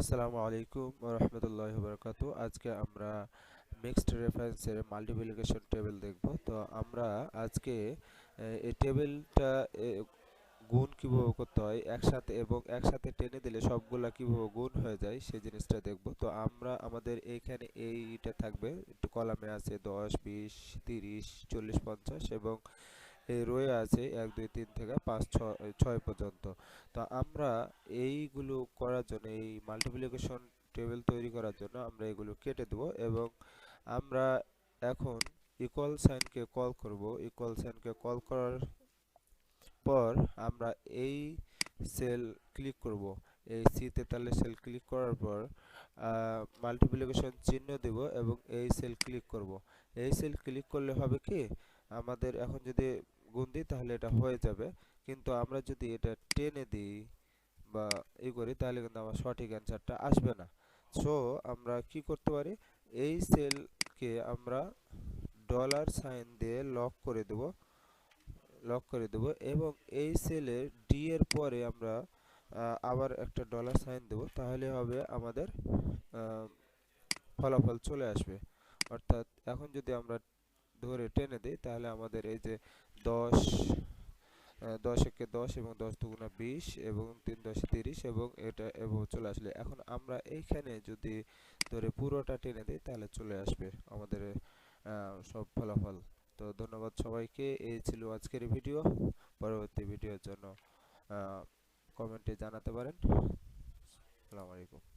আসসালামু আলাইকুম রহমতুল্লাহ বরকাত আজকে আমরা মিক্সড রেফারেন্সের মাল্টিপ্লিকেশন টেবিল দেখব। তো আমরা আজকে এই টেবিলটা গুণ কীভাবে করতে হয়, একসাথে এবং একসাথে টেনে দিলে সবগুলা কীভাবে গুণ হয়ে যায়, সেই জিনিসটা দেখব। তো আমরা, আমাদের এইখানে এইটা থাকবে কলামে আছে দশ, বিশ, তিরিশ, চল্লিশ, পঞ্চাশ এবং রয়ে আছে এক, দুই, তিন থেকে পাঁচ, ছয় পর্যন্ত। তো আমরা এইগুলো করার জন্য, এই মাল্টিপ্লিকেশন টেবিল তৈরি করার জন্য আমরা এগুলো কেটে দেব এবং আমরা এখন ইকুয়াল সাইনকে কল করব। ইকুয়াল সাইনকে কল করার পর আমরা এই সেল ক্লিক করব। এই সি তেতাল্লিশ সেল ক্লিক করার পর মাল্টিপ্লিকেশন চিহ্ন দেব এবং এই সেল ক্লিক করব। এই সেল ক্লিক করলে হবে কি? আমাদের এখন যদি গুণ দিই, তাহলে এটা হয়ে যাবে। কিন্তু আমরা যদি এটা টেনে দিই বা ই করি, তাহলে কিন্তু আমার সঠিক অ্যান্সারটা আসবে না। সো আমরা কি করতে পারি? এই সেলকে আমরা ডলার সাইন দিয়ে লক করে দেব। লক করে দেব এবং এই সেলে ডি এর পরে আমরা আবার একটা ডলার সাইন দেব। তাহলে হবে আমাদের ফলাফল চলে আসবে। অর্থাৎ এখন যদি আমরা ধরে টেনে দিই, তাহলে আমাদের এই যে দশ দশ একে দশ এবং দশ দুগুণা বিশ এবং তিন দশ তিরিশ এবং এটা, এবং চলে আসলে। এখন আমরা এইখানে যদি ধরে পুরোটা টেনে দিই, তাহলে চলে আসবে আমাদের সব ফলাফল। তো ধন্যবাদ সবাইকে। এই ছিল আজকের ভিডিও। পরবর্তী ভিডিওর জন্য কমেন্টে জানাতে পারেন। আসসালামু আলাইকুম